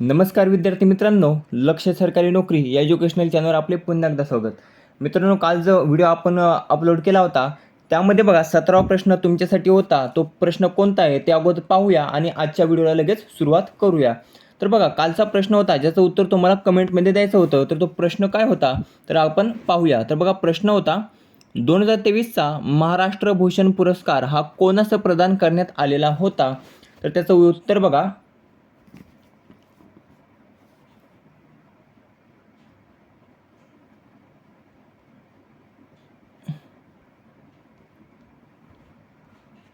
नमस्कार विद्यार्थी मित्रांनो लक्ष सरकारी नोकरी या एज्युकेशनल चॅनलवर आपले पुन्हा एकदा स्वागत. मित्रांनो काल जो व्हिडिओ आपण अपलोड केला होता त्यामध्ये बघा सतरावा प्रश्न तुमच्यासाठी होता. तो प्रश्न कोणता आहे? ते अगोदर पाहूया आणि आजच्या व्हिडिओला लगेच सुरुवात करूया. तर बघा कालचा प्रश्न होता ज्याचं उत्तर तुम्हाला कमेंटमध्ये द्यायचं होतं तर तो प्रश्न काय होता? तर आपण पाहूया. तर बघा प्रश्न होता दोन हजार तेवीसचा महाराष्ट्र भूषण पुरस्कार हा कोणास प्रदान करण्यात आलेला होता? तर त्याचं उत्तर बघा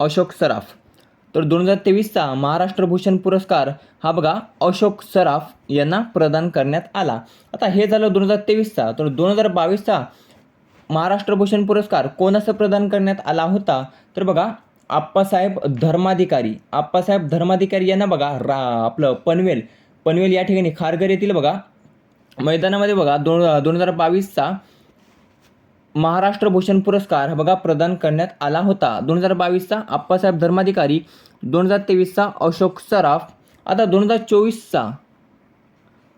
अशोक सराफ. तर दोन हजार तेवीसचा महाराष्ट्र भूषण पुरस्कार हा बघा अशोक सराफ यांना प्रदान करण्यात आला. आता हे झालं दोन हजार तेवीसचा. तर दोन हजार बावीसचा महाराष्ट्र भूषण पुरस्कार कोणाचं प्रदान करण्यात आला होता? तर बघा आप्पासाहेब धर्माधिकारी. आप्पासाहेब धर्माधिकारी यांना बघा रा आपलं पनवेल. पनवेल या ठिकाणी खारघर येथील बघा मैदानामध्ये बघा दोन दोन हजार बावीसचा महाराष्ट्र भूषण पुरस्कार हा बघा प्रदान करण्यात आला होता. दोन हजार बावीसचा आप्पासाहेब धर्माधिकारी दोन हजार तेवीसचा अशोक सराफ आता दोन हजार चोवीसचा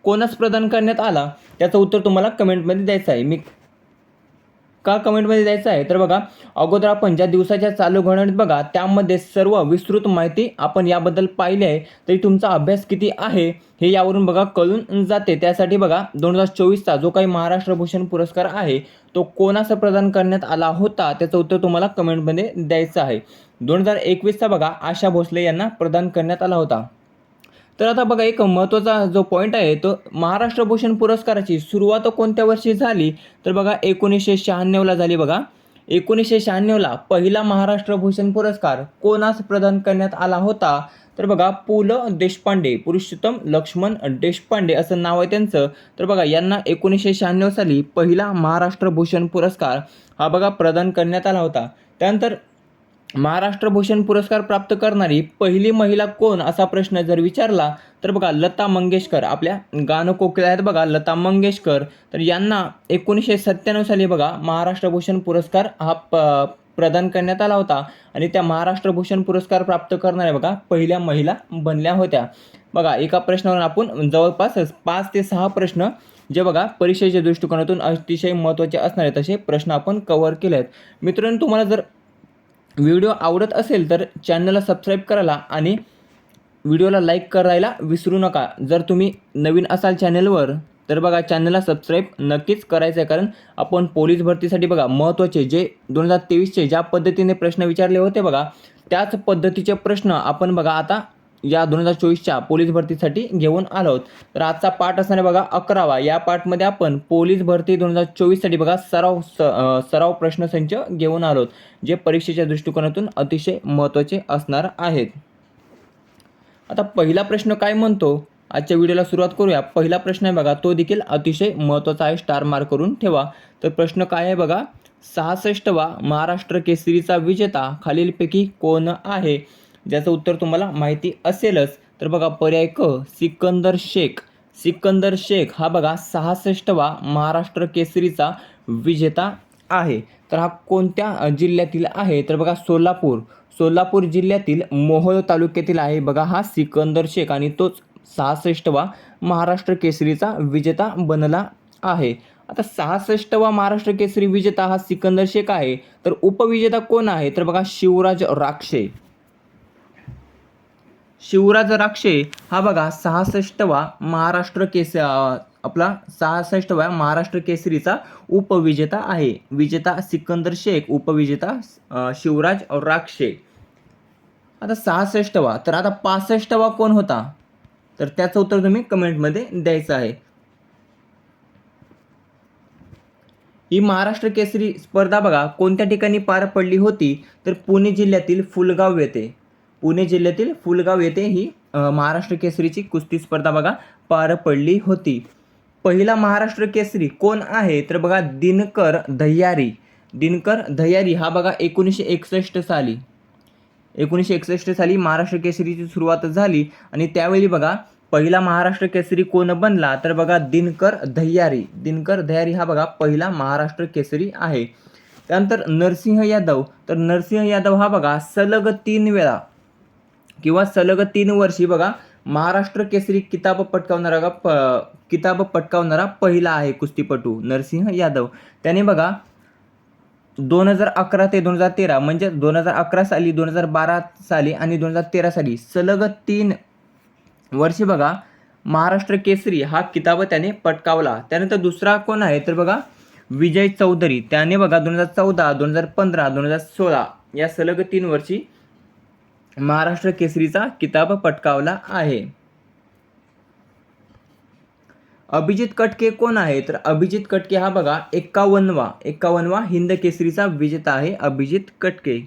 कोणास प्रदान करण्यात आला? त्याचं उत्तर तुम्हाला कमेंटमध्ये द्यायचं आहे. मी का कमेंटमध्ये द्यायचं आहे? तर बघा अगोदर आपण ज्या दिवसाच्या चालू घडामोडीत बघा त्यामध्ये सर्व विस्तृत माहिती आपण याबद्दल पाहिली आहे. तरी तुमचा अभ्यास किती आहे हे यावरून बघा कळून जाते. त्यासाठी बघा दोन हजार चोवीसचा जो काही महाराष्ट्र भूषण पुरस्कार आहे तो कोणास प्रदान करण्यात आला होता? त्याचं उत्तर तुम्हाला कमेंटमध्ये द्यायचं आहे. दोन हजार एकवीसचा बघा आशा भोसले यांना प्रदान करण्यात आला होता. तर आता बघा एक महत्त्वाचा जो पॉईंट आहे तो महाराष्ट्र भूषण पुरस्काराची सुरुवात कोणत्या वर्षी झाली? तर बघा एकोणीसशे शहाण्णवला झाली बघा. एकोणीसशे शहाण्णवला पहिला महाराष्ट्र भूषण पुरस्कार कोणास प्रदान करण्यात आला होता? तर बघा पु ल देशपांडे पुरुषोत्तम लक्ष्मण देशपांडे असं नाव आहे त्यांचं. तर बघा यांना एकोणीसशे शहाण्णव साली पहिला महाराष्ट्र भूषण पुरस्कार हा बघा प्रदान करण्यात आला होता. त्यानंतर महाराष्ट्र भूषण पुरस्कार प्राप्त करणारी पहिली महिला कोण असा प्रश्न जर विचारला तर बघा लता मंगेशकर. आपल्या गाणं कोकिळ आहेत बघा लता मंगेशकर. तर यांना एकोणीसशे सत्त्याण्णव साली बघा महाराष्ट्र भूषण पुरस्कार हा प प्रदान करण्यात आला होता. आणि त्या महाराष्ट्र भूषण पुरस्कार प्राप्त करणाऱ्या बघा पहिल्या महिला बनल्या होत्या. बघा एका प्रश्नावर आपण जवळपास पाच ते सहा प्रश्न जे बघा परीक्षेच्या दृष्टिकोनातून अतिशय महत्त्वाचे असणारे तसे प्रश्न आपण कव्हर केले आहेत मित्रांनो तुम्हाला जर व्हिडिओ आवडत असेल तर चॅनलला सबस्क्राईब करायला आणि व्हिडिओला लाईक करायला विसरू नका. जर तुम्ही नवीन असाल चॅनलवर तर बघा चॅनलला सबस्क्राईब नक्कीच करायचं आहे कारण आपण पोलीस भरतीसाठी बघा महत्त्वाचे जे दोन हजार तेवीसचे ज्या पद्धतीने प्रश्न विचारले होते बघा त्याच पद्धतीचे प्रश्न आपण बघा आता या दोन हजार चोवीसच्या पोलीस भरतीसाठी घेऊन आलो आहोत. तर आजचा पाठ असणारे बघा अकरावा. या पाठमध्ये आपण पोलीस भरती दोन हजार चोवीससाठी बघा सराव स सराव प्रश्नसंच घेऊन आलो आहोत जे परीक्षेच्या दृष्टिकोनातून अतिशय महत्त्वाचे असणार आहेत. आता पहिला प्रश्न काय म्हणतो? आजच्या व्हिडिओला सुरुवात करूया. पहिला प्रश्न आहे बघा तो देखील अतिशय महत्त्वाचा आहे स्टार मार्क करून ठेवा. तर प्रश्न काय आहे बघा? सहासष्टवा महाराष्ट्र केसरीचा विजेता खालीलपैकी कोण आहे? ज्याचं उत्तर तुम्हाला माहिती असेलच. तर बघा पर्याय क सिकंदर शेख. सिकंदर शेख हा बघा सहासष्टवा महाराष्ट्र केसरीचा विजेता आहे. तर हा कोणत्या जिल्ह्यातील आहे? तर बघा सोलापूर. सोलापूर जिल्ह्यातील मोहोळ तालुक्यातील आहे बघा हा सिकंदर शेख आणि तोच सहासष्टवा महाराष्ट्र केसरीचा विजेता बनला आहे. आता सहासष्टवा महाराष्ट्र केसरी विजेता हा सिकंदर शेख आहे. तर उपविजेता कोण आहे? तर बघा शिवराज राक्षे. शिवराज राक्षे हा बघा सहासष्टवा महाराष्ट्र केस आपला सहासष्टवा महाराष्ट्र केसरीचा उपविजेता आहे. विजेता सिकंदर शेख उपविजेता शिवराज राक्षे. आता सहासष्टवा तर आता पासष्टवा कोण होता? तर त्याचं उत्तर तुम्ही कमेंटमध्ये द्यायचं आहे. ही महाराष्ट्र केसरी स्पर्धा बघा कोणत्या ठिकाणी पार पडली होती? तर पुणे जिल्ह्यातील फुलगाव येथे. पुणे जिल्ह्यातील फुलगाव येथे ही महाराष्ट्र केसरीची कुस्ती स्पर्धा बघा पार पडली होती. पहिला महाराष्ट्र केसरी कोण आहे? तर बघा दिनकर दह्यारी दिनकर दह्यारी हा बघा एकोणीसशे एकसष्ट साली. एकोणीसशे एकसष्ट साली महाराष्ट्र केसरीची सुरुवात झाली आणि त्यावेळी बघा पहिला महाराष्ट्र केसरी कोण बनला? तर बघा दिनकर दह्यारी दिनकर दह्यारी हा बघा पहिला महाराष्ट्र केसरी आहे. त्यानंतर नरसिंह यादव. तर नरसिंह यादव हा बघा सलग तीन वेळा किंवा सलग तीन वर्षी बघा महाराष्ट्र केसरी किताब पटकावणारा का प किताब पटकावणारा पहिला आहे कुस्तीपटू नरसिंह यादव. त्याने बघा दोन हजार अकरा ते दोन हजार तेरा म्हणजे दोन हजार अकरा साली दोन हजार बारा साली आणि दोन हजार तेरा साली सलग तीन वर्षी बघा महाराष्ट्र केसरी हा किताब त्याने पटकावला. त्यानंतर दुसरा कोण आहे तर बघा विजय चौधरी. त्याने बघा दोन हजार चौदा दोन हजार पंधरा दोन हजार सोळा या सलग तीन वर्षी महाराष्ट्र केसरीचा किताब पटकावला आहे. अभिजित कटके कोण आहे? तर अभिजित कटके हा बघा एक्कावन्नवा. एक्कावन्नवा हिंद केसरीचा विजेता आहे अभिजित कटके.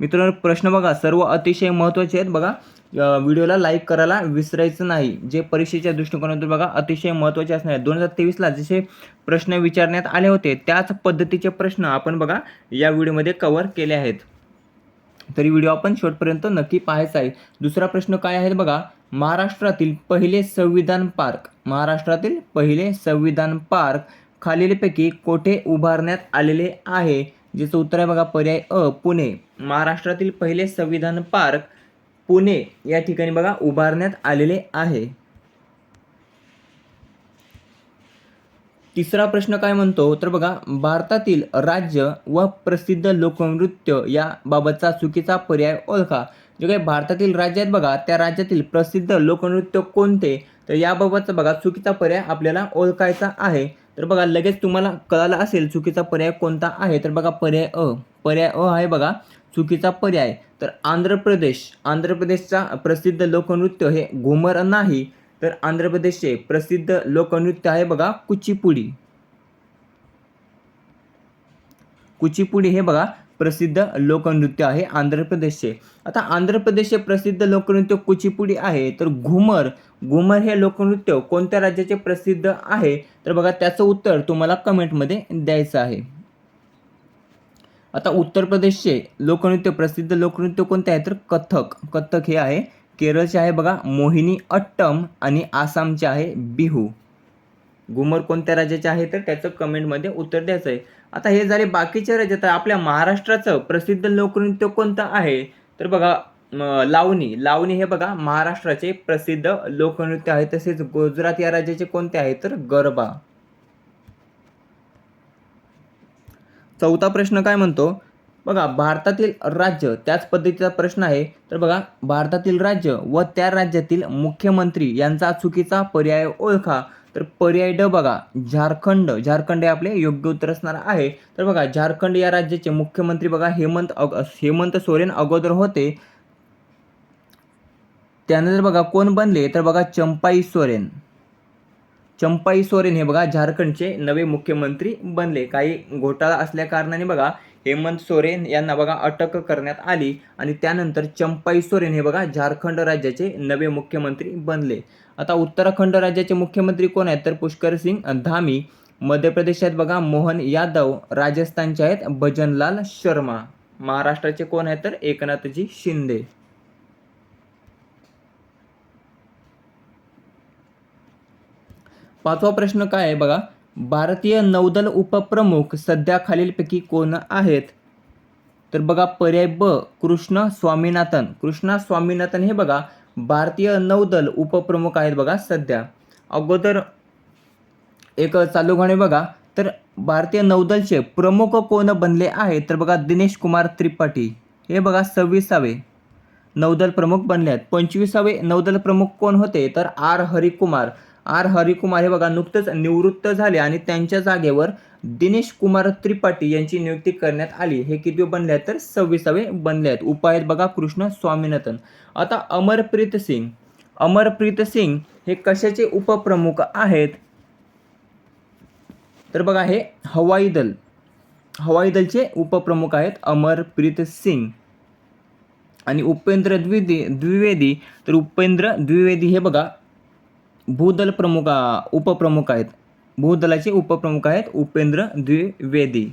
मित्रांनो प्रश्न बघा सर्व अतिशय महत्त्वाचे आहेत बघा. व्हिडिओला लाईक करायला विसरायचं नाही. जे परीक्षेच्या दृष्टिकोनातून बघा अतिशय महत्त्वाचे असणार आहेत. दोन हजार तेवीसला जसे प्रश्न विचारण्यात आले होते त्याच पद्धतीचे प्रश्न आपण बघा या व्हिडिओमध्ये कव्हर केले आहेत. तरी व्हिडिओ आपण शेवटपर्यंत नक्की पाहायचा आहे. दुसरा प्रश्न काय आहे बघा महाराष्ट्रातील पहिले संविधान पार्क. महाराष्ट्रातील पहिले संविधान पार्क खालीलपैकी कोठे उभारण्यात आलेले आहे? ज्याचं उत्तर आहे बघा पर्याय अ पुणे. महाराष्ट्रातील पहिले संविधान पार्क पुणे या ठिकाणी बघा उभारण्यात आलेले आहे. तिसरा प्रश्न काय म्हणतो? तर बघा भारतातील राज्य व प्रसिद्ध लोकनृत्य याबाबतचा चुकीचा पर्याय ओळखा. जे काही भारतातील राज्य आहेत बघा त्या राज्यातील प्रसिद्ध लोकनृत्य कोणते? तर याबाबतचा बघा चुकीचा पर्याय आपल्याला ओळखायचा आहे. तर बघा लगेच तुम्हाला कळालं असेल चुकीचा पर्याय कोणता आहे. तर बघा पर्याय अ. पर्याय अ आहे बघा चुकीचा पर्याय. तर आंध्र प्रदेश. आंध्र प्रदेशचा प्रसिद्ध लोकनृत्य हे घुमर नाही. तर आंध्र प्रदेशचे प्रसिद्ध लोकनृत्य आहे बघा कुचिपुडी. कुचिपुडी हे बघा प्रसिद्ध लोकनृत्य आहे आंध्र प्रदेशचे. आता आंध्र प्रदेशचे प्रसिद्ध लोकनृत्य कुचिपुडी आहे तर घुमर. घुमर हे लोकनृत्य कोणत्या राज्याचे प्रसिद्ध आहे? तर बघा त्याचं उत्तर तुम्हाला कमेंटमध्ये द्यायचं आहे. आता उत्तर प्रदेशचे लोकनृत्य प्रसिद्ध लोकनृत्य कोणते आहे? तर कथक कथक हे आहे केरळचे आहे बघा मोहिनी अट्टम आणि आसामचे आहे बिहू. घुमर कोणत्या राज्याचे आहे तर त्याचं कमेंटमध्ये उत्तर द्यायचं आहे. आता हे झाले बाकीचे राज्य तर आपल्या महाराष्ट्राचं प्रसिद्ध लोकनृत्य कोणतं आहे? तर बघा लावणी. लावणी हे बघा महाराष्ट्राचे प्रसिद्ध लोकनृत्य आहे. तसेच गुजरात या राज्याचे कोणते आहे तर गरबा. चौथा प्रश्न काय म्हणतो? बघा भारतातील राज्य त्याच पद्धतीचा प्रश्न आहे. तर बघा भारतातील राज्य व त्या राज्यातील मुख्यमंत्री यांचा चुकीचा पर्याय ओळखा. तर पर्याय ड बघा झारखंड. झारखंड हे आपले योग्य उत्तर असणार आहे. तर बघा झारखंड या राज्याचे मुख्यमंत्री बघा हेमंत अग हेमंत सोरेन अगोदर होते. त्यानंतर बघा कोण बनले तर बघा चंपाई सोरेन. चंपाई सोरेन हे बघा झारखंडचे नवे मुख्यमंत्री बनले. काही घोटाळा असल्या कारणाने बघा हेमंत सोरेन यांना बघा अटक करण्यात आली आणि त्यानंतर चंपाई सोरेन हे बघा झारखंड राज्याचे नवे मुख्यमंत्री बनले. आता उत्तराखंड राज्याचे मुख्यमंत्री कोण आहेत? तर पुष्कर सिंग धामी मध्य प्रदेशात बघा मोहन यादव राजस्थानचे आहेत भजनलाल शर्मा. महाराष्ट्राचे कोण आहेत? तर एकनाथजी शिंदे. पाचवा प्रश्न काय आहे बघा? भारतीय नौदल उपप्रमुख सध्या खालीलपैकी कोण आहेत? तर बघा पर्याय ब कृष्ण स्वामीनाथन. कृष्णा स्वामीनाथन हे बघा भारतीय नौदल उपप्रमुख आहेत बघा सध्या. अगोदर एक चालू घाणे बघा. तर भारतीय नौदलचे प्रमुख कोण बनले आहेत? तर बघा दिनेश कुमार त्रिपाठी. हे बघा सव्वीसावे नौदल प्रमुख बनले आहेत. पंचवीसावे नौदल प्रमुख कोण होते? तर आर. हरिकुमार. आर हरिकुमार हे बघा नुकतंच निवृत्त झाले आणि त्यांच्या जागेवर दिनेश कुमार त्रिपाठी यांची नियुक्ती करण्यात आली. हे किती बनले आहेत तर? सव्वीसावे बनले आहेत. उपाय आहेत बघा कृष्ण स्वामीनाथन. आता अमरप्रीत सिंग. अमरप्रीत सिंग हे कशाचे उपप्रमुख आहेत? तर बघा हे हवाई दल. हवाई दलचे उपप्रमुख आहेत अमरप्रीत सिंग. आणि उपेंद्र द्विवेदी द्विवेदी तर उपेंद्र द्विवेदी हे बघा भूदल प्रमुख उपप्रमुख आहेत. भूदलाचे उपप्रमुख आहेत उपेंद्र द्विवेदी.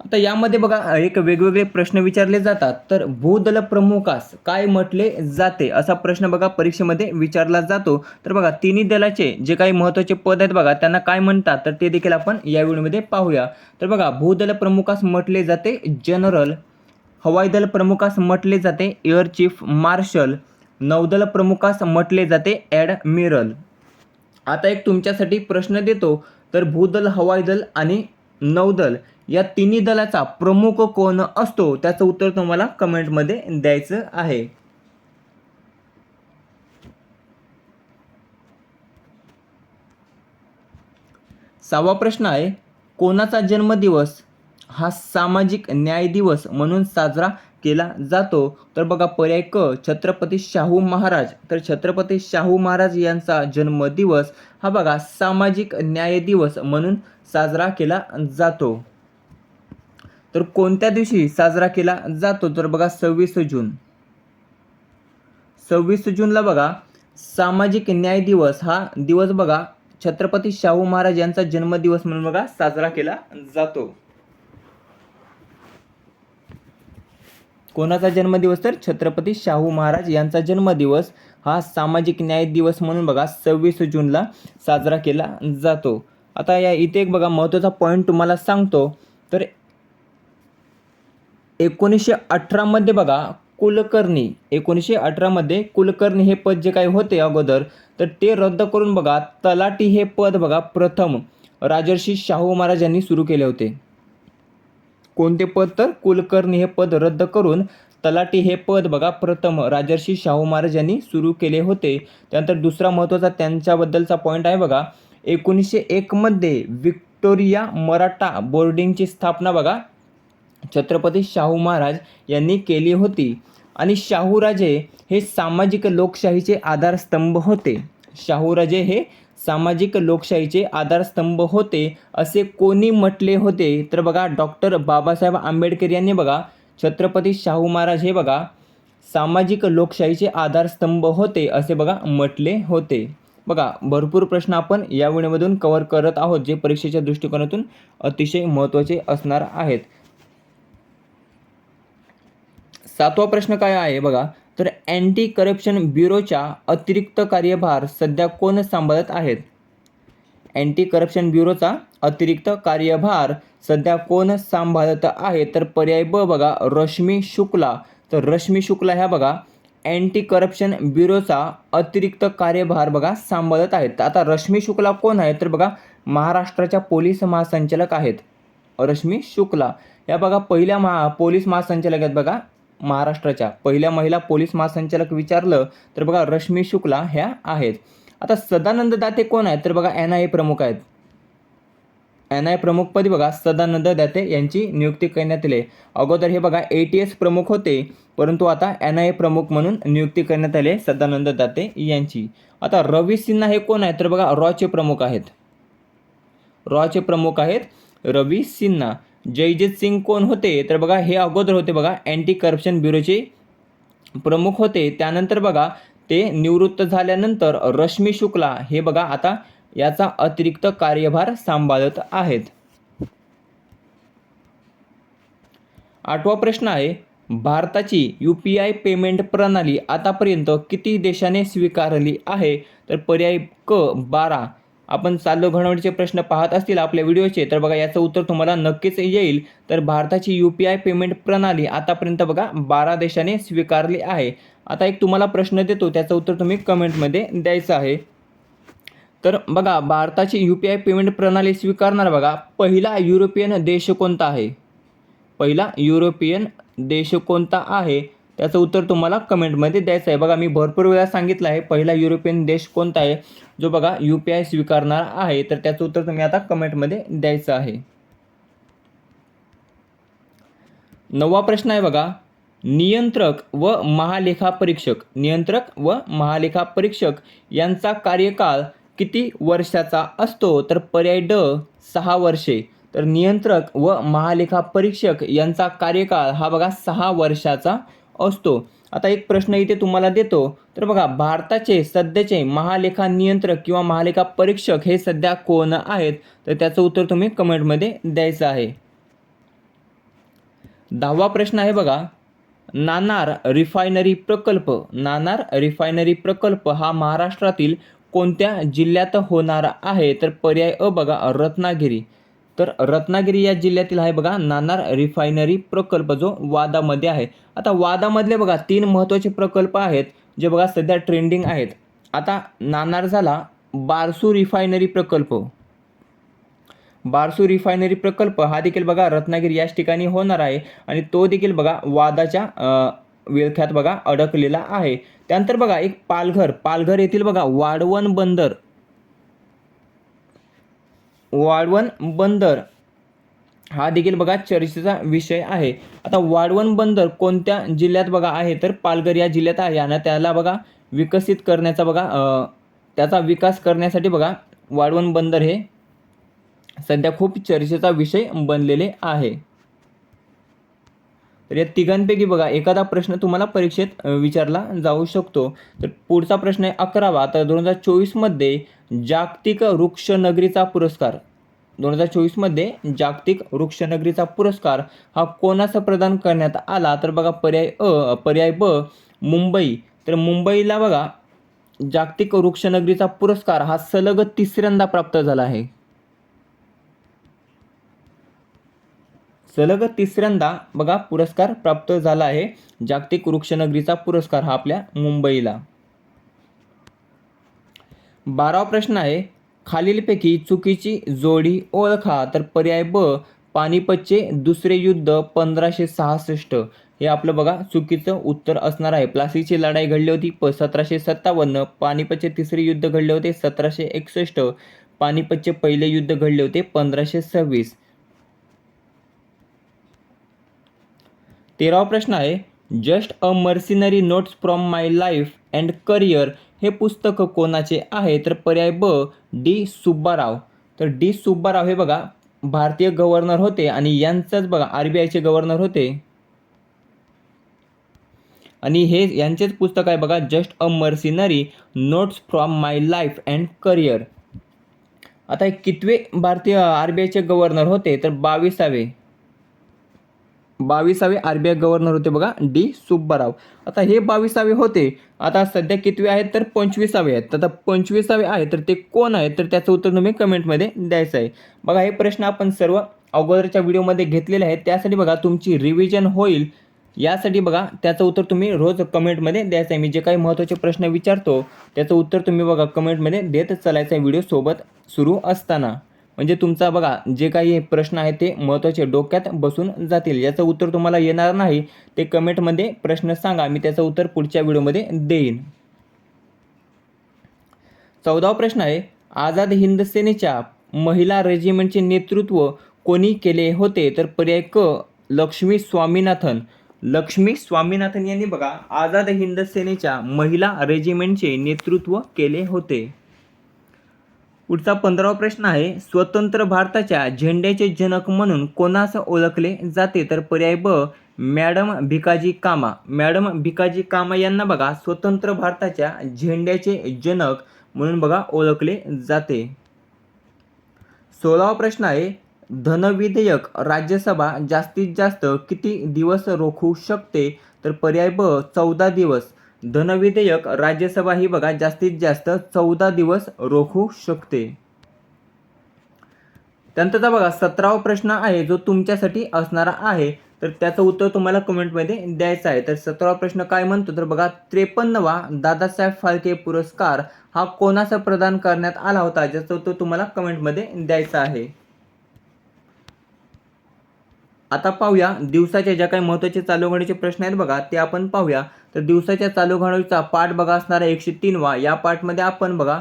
आता यामध्ये बघा एक वेगवेगळे प्रश्न विचारले जातात. तर भूदल प्रमुखास काय म्हटले जाते? असा प्रश्न बघा परीक्षेमध्ये विचारला जातो. तर बघा तिन्ही दलाचे जे काही महत्त्वाचे पद आहेत बघा त्यांना काय म्हणतात? तर ते देखील आपण या व्हिडिओमध्ये पाहूया. तर बघा भूदल प्रमुखास म्हटले जाते जनरल. हवाई दल प्रमुखास म्हटले जाते एअर चीफ मार्शल नौदल प्रमुखास म्हटले जाते ॲडमिरल आता एक तुमच्यासाठी प्रश्न देतो तर भूदल हवाई दल आणि नौदल या तिन्ही दलाचा प्रमुख कोण असतो? त्याचं उत्तर तुम्हाला कमेंटमध्ये द्यायचं आहे. सहावा प्रश्न आहे कोणाचा जन्मदिवस? हा सामाजिक न्याय दिवस म्हणून साजरा केला जातो. तर बघा पर्याय क छत्रपती शाहू महाराज. तर छत्रपती शाहू महाराज यांचा जन्मदिवस हा बघा सामाजिक न्याय दिवस म्हणून साजरा केला जातो. तर कोणत्या दिवशी साजरा केला जातो? तर बघा सव्वीस जून. सव्वीस जूनला बघा सामाजिक न्याय दिवस हा दिवस बघा छत्रपती शाहू महाराज यांचा जन्मदिवस म्हणून बघा साजरा केला जातो. कोणाचा जन्मदिवस तर छत्रपती शाहू महाराज यांचा जन्मदिवस हा सामाजिक न्याय दिवस म्हणून बघा सव्वीस जूनला साजरा केला जातो. आता या इथे एक बघा महत्त्वाचा पॉईंट तुम्हाला सांगतो. तर एकोणीसशे अठरामध्ये बघा कुलकर्णी एकोणीसशे अठरामध्ये कुलकर्णी हे पद जे काही होते अगोदर तर ते रद्द करून बघा तलाटी हे पद बघा प्रथम राजर्षी शाहू महाराज यांनी सुरू केले होते. कोणते पद तर कुलकर्णी हे पद रद्द करून तलाटी हे पद बघा प्रथम राजर्षी शाहू महाराज यांनी सुरू केले होते. त्यानंतर दुसरा महत्त्वाचा त्यांच्याबद्दलचा पॉईंट आहे बघा. एकोणीसशे एकमध्ये विक्टोरिया मराठा बोर्डिंगची स्थापना बघा छत्रपती शाहू महाराज यांनी केली होती. आणि शाहूराजे हे सामाजिक लोकशाहीचे आधारस्तंभ होते. शाहूराजे हे सामाजिक लोकशाहीचे आधारस्तंभ होते असे कोणी म्हटले होते? तर बघा डॉक्टर बाबासाहेब आंबेडकर यांनी बघा छत्रपती शाहू महाराज हे बघा सामाजिक लोकशाहीचे आधारस्तंभ होते असे बघा म्हटले होते. बघा भरपूर प्रश्न आपण या वेळेमधून कवर करत आहोत जे परीक्षेच्या दृष्टिकोनातून अतिशय महत्त्वाचे असणार आहेत. सातवा प्रश्न काय आहे बघा? तर अँटी करप्शन ब्युरोच्या अतिरिक्त कार्यभार सध्या कोण सांभाळत आहेत? अँटी करप्शन ब्युरोचा अतिरिक्त कार्यभार सध्या कोण सांभाळत आहे? तर पर्याय ब बघा रश्मी शुक्ला. तर रश्मी शुक्ला ह्या बघा अँटी करप्शन ब्युरोचा अतिरिक्त कार्यभार बघा सांभाळत आहेत. आता रश्मी शुक्ला कोण आहे तर बघा महाराष्ट्राच्या पोलीस महासंचालक आहेत रश्मी शुक्ला. या बघा पहिल्या महा पोलीस महासंचालक आहेत बघा महाराष्ट्राच्या. पहिल्या महिला पोलीस महासंचालक विचारलं तर बघा रश्मी शुक्ला ह्या आहेत. आता सदानंद दाते कोण आहेत? तर बघा एन आय ए प्रमुख आहेत. एन आय प्रमुखपदी बघा सदानंद दाते यांची नियुक्ती करण्यात आली. अगोदर हे बघा ए टी एस प्रमुख होते परंतु आता एन आय ए प्रमुख म्हणून नियुक्ती करण्यात आली सदानंद दाते यांची. आता रवी सिन्हा हे कोण आहेत? तर बघा रॉचे प्रमुख आहेत. रॉचे प्रमुख आहेत रवी सिन्हा. जयजित सिंग कोण होते? तर बघा हे अगोदर होते बघा अँटी करप्शन ब्युरोचे प्रमुख होते. त्यानंतर बघा ते निवृत्त झाल्यानंतर रश्मी शुक्ला हे बघा आता याचा अतिरिक्त कार्यभार सांभाळत आहेत. आठवा प्रश्न आहे भारताची यू पी आय पेमेंट प्रणाली आतापर्यंत किती देशाने स्वीकारली आहे? तर पर्याय क बारा आपण चालू घडवण्याचे प्रश्न पाहत असतील आपल्या व्हिडिओचे तर बघा याचं उत्तर तुम्हाला नक्कीच येईल. तर भारताची यू पी आय पेमेंट प्रणाली आतापर्यंत बघा बारा देशाने स्वीकारली आहे. आता एक तुम्हाला प्रश्न देतो त्याचं उत्तर तुम्ही कमेंटमध्ये द्यायचं आहे. तर बघा भारताची यू पी आय पेमेंट प्रणाली स्वीकारणार बघा पहिला युरोपियन देश कोणता आहे? पहिला युरोपियन देश कोणता आहे? त्याचं उत्तर तुम्हाला कमेंटमध्ये द्यायचं आहे. बघा मी भरपूर वेळा सांगितलं आहे पहिला युरोपियन देश कोणता आहे? जो बघा यू पी आय स्वीकारणार आहे तर त्याचं उत्तर तुम्ही आता कमेंटमध्ये द्यायचं आहे. नववा प्रश्न आहे बघा. नियंत्रक व महालेखा परीक्षक नियंत्रक व महालेखा परीक्षक यांचा कार्यकाळ किती वर्षाचा असतो? तर पर्याय ड सहा वर्षे. तर नियंत्रक व महालेखा परीक्षक यांचा कार्यकाळ हा बघा सहा वर्षाचा असतो. आता एक प्रश्न इथे तुम्हाला देतो. तर बघा भारताचे सध्याचे महालेखा नियंत्रक किंवा महालेखा परीक्षक हे सध्या कोण आहेत? तर त्याचं उत्तर तुम्ही कमेंटमध्ये द्यायचं आहे. दहावा प्रश्न आहे बघा. नाणार रिफायनरी प्रकल्प. नाणार रिफायनरी प्रकल्प हा महाराष्ट्रातील कोणत्या जिल्ह्यात होणार आहे? तर पर्याय अ बघा रत्नागिरी. तर रत्नागिरी या जिल्ह्यातील आहे बघा नाणार रिफायनरी प्रकल्प जो वादामध्ये आहे. आता वादामधले बघा तीन महत्त्वाचे प्रकल्प आहेत जे बघा सध्या ट्रेंडिंग आहेत. आता नाणार झाला बारसू रिफायनरी प्रकल्प. बारसू रिफायनरी प्रकल्प हा देखील बघा रत्नागिरी याच ठिकाणी होणार आहे आणि तो देखील बघा वादाच्या विळख्यात बघा अडकलेला आहे. त्यानंतर बघा एक पालघर पालघर येथील बघा वाढवण बंदर. वाळवण बंदर हा देखील बघा चर्चेचा विषय आहे. आता वाढवण बंदर कोणत्या जिल्ह्यात बघा आहे तर पालघर या जिल्ह्यात आहे. आणि त्याला बघा विकसित करण्याचा बघा त्याचा विकास करण्यासाठी बघा वाढवण बंदर हे सध्या खूप चर्चेचा विषय बनलेले आहे. तर या तिघांपैकी बघा एखादा प्रश्न तुम्हाला परीक्षेत विचारला जाऊ शकतो. तर पुढचा प्रश्न आहे अकरावा. तर दोन हजार चोवीसमध्ये जागतिक वृक्षनगरीचा पुरस्कार. दोन हजार चोवीसमध्ये जागतिक वृक्षनगरीचा पुरस्कार हा कोणास प्रदान करण्यात आला? तर बघा पर्याय अ पर्याय ब मुंबई. तर मुंबईला बघा जागतिक वृक्षनगरीचा पुरस्कार हा सलग तिसऱ्यांदा प्राप्त झाला आहे. सलग तिसऱ्यांदा बघा पुरस्कार प्राप्त झाला आहे. जागतिक वृक्षनगरीचा पुरस्कार हा आपल्या मुंबईला. बारावा प्रश्न आहे खालीलपैकी चुकीची जोडी ओळखा. तर पर्याय ब पानिपतचे दुसरे युद्ध पंधराशे सहासष्ट. हे आपलं बघा चुकीचं उत्तर असणार आहे. प्लासीची लढाई घडली होती प सतराशे सत्तावन्न. पानिपतचे तिसरे युद्ध घडले होते सतराशे एकसष्ट. पानिपतचे पहिले युद्ध घडले होते पंधराशे सव्वीस. तेरावा प्रश्न आहे just a mercenary notes from my life and career हे पुस्तक कोणाचे आहे? तर पर्याय ब डी सुब्बाराव. तर डी सुब्बाराव हे बघा भारतीय गव्हर्नर होते आणि यांचंच बघा आर बी आयचे गव्हर्नर होते. आणि हे यांचेच पुस्तक आहे बघा just a mercenary notes from my life and career. आता हे कितवे भारतीय आर बी आयचे गव्हर्नर होते? तर बावीसावे. बावीसावे आर बी आय गव्हर्नर होते बघा डी सुब्बाराव. आता हे बावीसावे होते. आता सध्या कितवे आहेत तर पंचवीसावे आहेत. आता पंचवीसावे आहेत तर ते कोण आहेत तर त्याचं उत्तर तुम्ही कमेंटमध्ये द्यायचं आहे. बघा हे प्रश्न आपण सर्व अगोदरच्या व्हिडिओमध्ये घेतलेले आहेत. त्यासाठी बघा तुमची रिव्हिजन होईल. यासाठी बघा त्याचं उत्तर तुम्ही रोज कमेंटमध्ये द्यायचं आहे. मी जे काही महत्त्वाचे प्रश्न विचारतो त्याचं उत्तर तुम्ही बघा कमेंटमध्ये देत चालायचं आहे व्हिडिओ सोबत सुरू असताना. म्हणजे तुमचा बघा जे काही प्रश्न आहे ते महत्त्वाचे डोक्यात बसून जातील. याचं उत्तर तुम्हाला येणार नाही ते कमेंटमध्ये प्रश्न सांगा. मी त्याचं उत्तर पुढच्या व्हिडिओमध्ये देईन. चौदावा प्रश्न आहे आझाद हिंद सेनेच्या महिला रेजिमेंटचे नेतृत्व कोणी केले होते? तर पर्याय क लक्ष्मी स्वामीनाथन. लक्ष्मी स्वामीनाथन यांनी बघा आझाद हिंद सेनेच्या महिला रेजिमेंटचे नेतृत्व केले होते. पुढचा पंधरावा प्रश्न आहे स्वतंत्र भारताच्या झेंड्याचे जनक म्हणून कोणास ओळखले जाते? तर पर्याय ब मॅडम भिकाजी कामा. मॅडम भिकाजी कामा यांना बघा स्वतंत्र भारताच्या झेंड्याचे जनक म्हणून बघा ओळखले जाते. सोळावा प्रश्न आहे धनविधेयक राज्यसभा जास्तीत जास्त किती दिवस रोखू शकते? तर पर्याय ब चौदा दिवस. धनविधेयक राज्यसभा ही बघा जास्तीत जास्त चौदा दिवस रोखू शकते. त्यानंतरचा बघा सतरावा प्रश्न आहे जो तुमच्यासाठी असणारा आहे तर त्याचं उत्तर तुम्हाला कमेंटमध्ये द्यायचं आहे. तर सतरावा प्रश्न काय म्हणतो? तर बघा त्रेपन्नवा दादासाहेब फाळके पुरस्कार हा कोणाचा प्रदान करण्यात आला होता? ज्याचं उत्तर तुम्हाला कमेंटमध्ये द्यायचं आहे. आता पाहूया दिवसाच्या ज्या काही महत्त्वाचे चालू घडामोडीचे प्रश्न आहेत बघा ते आपण पाहूया. तर दिवसाच्या चालू घडामोडीचा पाठ बघा असणारा एकशे तीनवा. या पाठमध्ये आपण बघा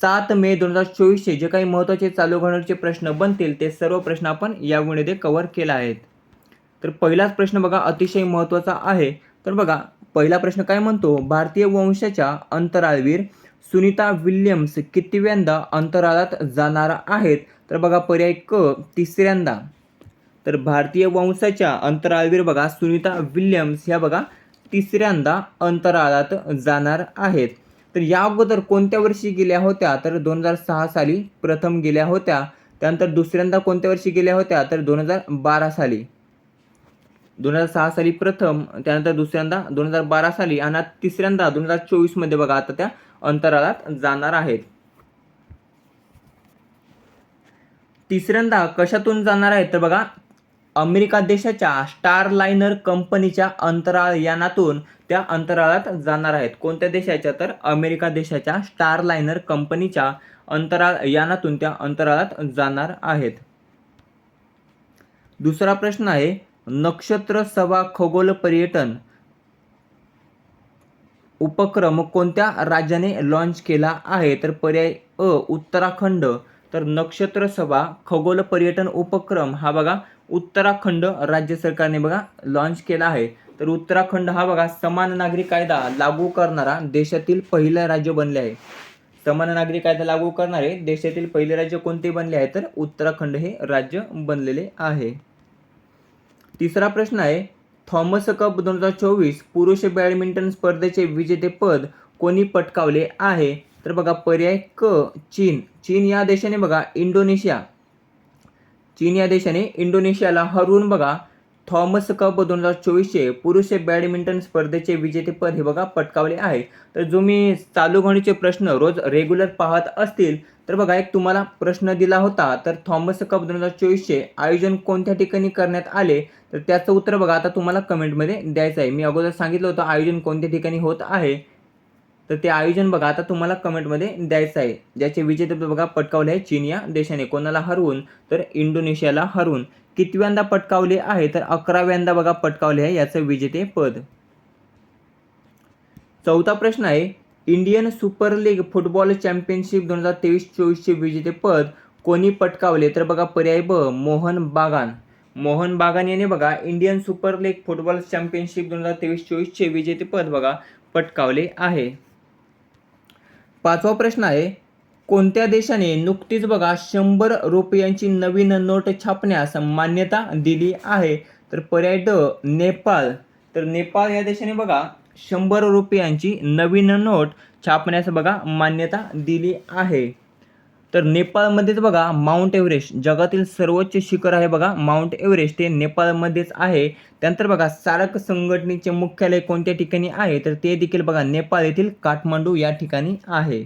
सात मे दोन हजार चोवीसचे जे काही महत्त्वाचे चालू घडामोडीचे प्रश्न बनतील ते सर्व प्रश्न आपण या व्हिडिओमध्ये कव्हर केला आहेत. तर पहिलाच प्रश्न बघा अतिशय महत्त्वाचा आहे. तर बघा पहिला प्रश्न काय म्हणतो? भारतीय वंशाच्या अंतराळवीर सुनीता विल्यम्स कितव्यांदा अंतराळात जाणार आहेत? तर बघा पर्याय क तिसऱ्यांदा. तर भारतीय वंशाच्या अंतराळवीर बघा सुनीता विल्यम्स ह्या बघा तिसऱ्यांदा अंतराळात जाणार आहेत. तर या अगोदर कोणत्या वर्षी गेल्या होत्या? तर दोन हजार सहा साली प्रथम गेल्या होत्या. त्यानंतर दुसऱ्यांदा कोणत्या वर्षी गेल्या होत्या? तर दोन हजार बारा साली. दोन हजार सहा साली प्रथम त्यानंतर दुसऱ्यांदा दोन हजार बारा साली आणि तिसऱ्यांदा दोन हजार चोवीसमध्ये बघा आता त्या अंतराळात जाणार आहेत. तिसऱ्यांदा कशातून जाणार आहे तर बघा अमेरिका देशाच्या स्टारलाइनर कंपनीच्या अंतराळ यानातून त्या अंतराळात जाणार आहेत. कोणत्या देशाच्या? तर अमेरिका देशाच्या स्टारलाइनर कंपनीच्या अंतराळ यानातून त्या अंतराळात जाणार आहेत. दुसरा प्रश्न आहे नक्षत्र सभा खगोल पर्यटन उपक्रम कोणत्या राज्याने लॉन्च केला आहे? तर पर्याय अ उत्तराखंड. तर नक्षत्र सभा खगोल पर्यटन उपक्रम हा बघा उत्तराखंड राज्य सरकारने बघा लॉन्च केला आहे. तर उत्तराखंड हा बघा समान नागरी कायदा लागू करणारा देशातील पहिलं राज्य बनले आहे. समान नागरी कायदा लागू करणारे देशातील पहिले राज्य कोणते बनले आहे? तर उत्तराखंड हे राज्य बनलेले आहे. तिसरा प्रश्न आहे थॉमस कप दोन हजार चोवीस पुरुष बॅडमिंटन स्पर्धेचे विजेतेपद कोणी पटकावले आहे? तर बघा पर्याय क चीन. चीन या देशाने बघा इंडोनेशिया. चीन या देशाने इंडोनेशियाला हरवून बघा. थॉमस कप दोन हजार चोवीसचे पुरुष बॅडमिंटन स्पर्धेचे विजेतेपद हे बघा पटकावले आहे. तर जो मी चालू घडीचे प्रश्न रोज रेग्युलर पाहत असतील तर बघा एक तुम्हाला प्रश्न दिला होता तर थॉमस कप दोन हजार चोवीसचे आयोजन कोणत्या ठिकाणी करण्यात आले? तर त्याचं उत्तर बघा आता तुम्हाला कमेंटमध्ये द्यायचं आहे. मी अगोदर सांगितलं होतं आयोजन कोणत्या ठिकाणी होत आहे. तर ते आयोजन बघा आता तुम्हाला कमेंटमध्ये द्यायचं आहे. ज्याचे विजेतेपद बघा पटकावले आहे चीन या देशाने. कोणाला हरवून? तर इंडोनेशियाला हरवून. कितव्यांदा पटकावले आहे? तर अकराव्यांदा बघा पटकावले आहे याचं विजेतेपद चौथा प्रश्न आहे Indian Super League football championship दोन हजार तेवीस चोवीसचे विजेतेपद कोणी पटकावले? तर बघा पर्याय ब मोहन बागान. मोहन बागान याने बघा Indian Super League football championship दोन हजार तेवीस चोवीसचे विजेतेपद बघा पटकावले आहे. पाचवा प्रश्न आहे कोणत्या देशाने नुकतीच बघा शंभर रुपयांची नवीन नोट छापण्यास मान्यता दिली आहे? तर पर्याय ड नेपाळ. तर नेपाळ या देशाने बघा शंभर रुपयांची नवीन नोट छापण्यास बघा मान्यता दिली आहे. तर नेपाळमध्येच बघा माउंट एव्हरेस्ट जगातील सर्वोच्च शिखर आहे बघा माउंट एव्हरेस्ट हे नेपाळमध्येच आहे. त्यानंतर बघा सारक संघटनेचे मुख्यालय कोणत्या ठिकाणी आहे? तर ते देखील बघा नेपाळ येथील काठमांडू या ठिकाणी आहे.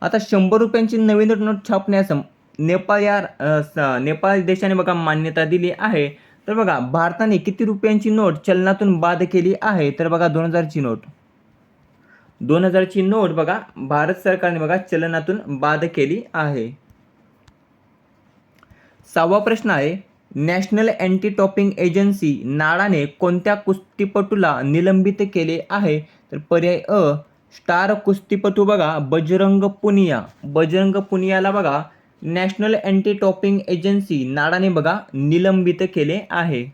आता शंभर रुपयांची नवीन नोट छापण्यास नेपाळ या स- नेपाळ देशाने बघा मान्यता दिली आहे. तर बघा भारताने किती रुपयांची नोट चलनातून बाद केली आहे? तर बघा दोन हजारची नोट. दोन हजारची नोट बघा भारत सरकारने बघा चलनातून बाद केली आहे. सहावा प्रश्न आहे नॅशनल अँटी टॉपिंग एजन्सी नाडाने कोणत्या कुस्तीपटूला निलंबित केले आहे? तर पर्याय अ स्टार कुस्तीपटू बघा बजरंग पुनिया. बजरंग पुनियाला बघा नॅशनल अँटी टॉपिंग एजन्सी नाडाने बघा निलंबित केले आहे.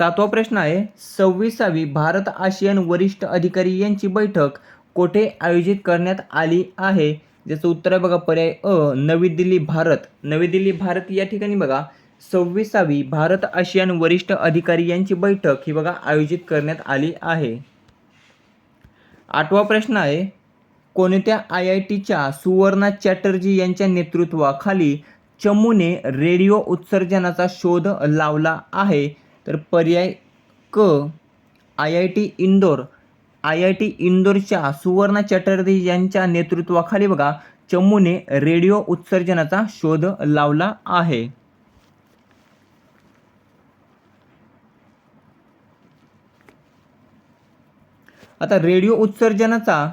सातवा प्रश्न आहे. सव्वीसावी भारत आशियन वरिष्ठ अधिकारी यांची बैठक कोठे आयोजित करण्यात आली आहे? ज्याचं उत्तर आहे बघा पर्याय अ नवी दिल्ली भारत. नवी दिल्ली भारत या ठिकाणी बघा. सव्वीसावी भारत आशियान वरिष्ठ अधिकारी यांची बैठक ही बघा आयोजित करण्यात आली आहे. आठवा प्रश्न आहे. कोणत्या आय आय टीच्या सुवर्णा चॅटर्जी यांच्या नेतृत्वाखाली चमूने रेडिओ उत्सर्जनाचा शोध लावला आहे? तर पर्याय क I I T Indore. I I T इंदोरच्या Suvarna Chatterjee यांच्या नेतृत्वाखाली बघा चमूने रेडिओ उत्सर्जनाचा शोध लावला आहे. आता रेडिओ उत्सर्जनाचा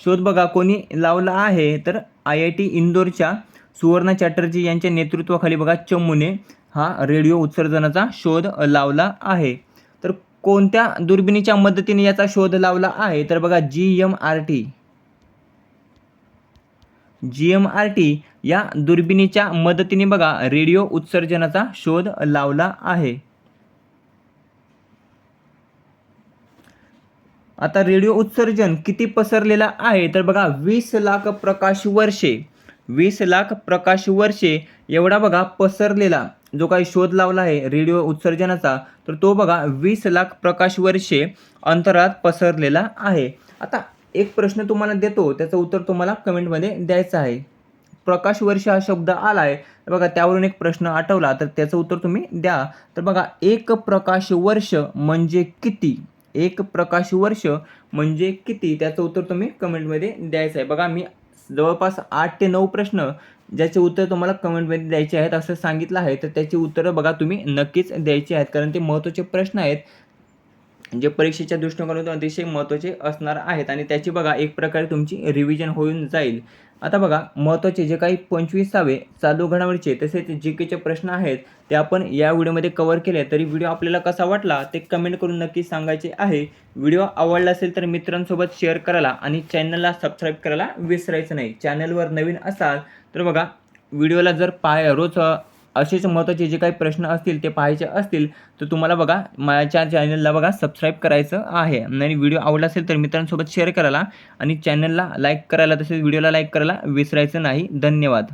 शोध बघा कोणी लावला आहे? तर आय आय टी इंदोरच्या सुवर्णा चॅटर्जी यांच्या नेतृत्वाखाली बघा चमूने हा रेडिओ उत्सर्जनाचा शोध लावला आहे. तर कोणत्या दुर्बिणीच्या मदतीने याचा शोध लावला आहे? तर बघा G M R T. G M R T या दुर्बिणीच्या मदतीने बघा रेडिओ उत्सर्जनाचा शोध लावला आहे. आता रेडिओ उत्सर्जन किती पसरलेला आहे? तर बघा वीस लाख प्रकाश वर्षे. वीस लाख प्रकाश वर्षे एवढा बघा पसरलेला जो काही शोध लावला आहे रेडिओ उत्सर्जनाचा तर तो बघा वीस लाख प्रकाश वर्षे अंतरात पसरलेला आहे. आता एक प्रश्न तुम्हाला देतो त्याचं उत्तर तुम्हाला कमेंटमध्ये द्यायचं आहे. प्रकाश वर्ष हा शब्द आला आहे तर बघा त्यावरून एक प्रश्न आठवला तर त्याचं उत्तर तुम्ही द्या. तर बघा एक प्रकाश वर्ष म्हणजे किती? एक प्रकाश वर्ष म्हणजे किती? त्याचं उत्तर तुम्ही कमेंटमध्ये द्यायचं आहे. बघा मी जवळपास आठ ते नऊ प्रश्न ज्याचे उत्तर तुम्हाला कमेंटमध्ये द्यायचे आहेत असं सांगितलं आहे तर त्याची उत्तरं बघा तुम्ही नक्कीच द्यायची आहेत. कारण ते महत्त्वाचे प्रश्न आहेत जे परीक्षेच्या दृष्टिकोनातून अतिशय महत्त्वाचे असणार आहेत. आणि त्याची बघा एक प्रकारे तुमची रिव्हिजन होऊन जाईल. आता बघा महत्त्वाचे जे काही पंचवीसावे चालू घडामोडीचे तसेच जी केचे प्रश्न आहेत ते आपण या व्हिडिओमध्ये कव्हर केले तरी व्हिडिओ आपल्याला कसा वाटला ते कमेंट करून नक्की सांगायचे आहे. व्हिडिओ आवडला असेल तर मित्रांसोबत शेअर करायला आणि चॅनलला सबस्क्राईब करायला विसरायचं नाही. चॅनलवर नवीन असाल तर बघा व्हिडिओला जर पाय रोज असेच महत्त्वाचे जे काही प्रश्न असतील ते पाहायचे असतील तर तुम्हाला बघा माझ्या चॅनलला बघा सबस्क्राईब करायचं आहे. आणि व्हिडिओ आवडला असेल तर मित्रांसोबत शेअर करायला. आणि चॅनलला लाईक करायला तसेच व्हिडिओला लाईक करायला विसरायचं नाही. धन्यवाद.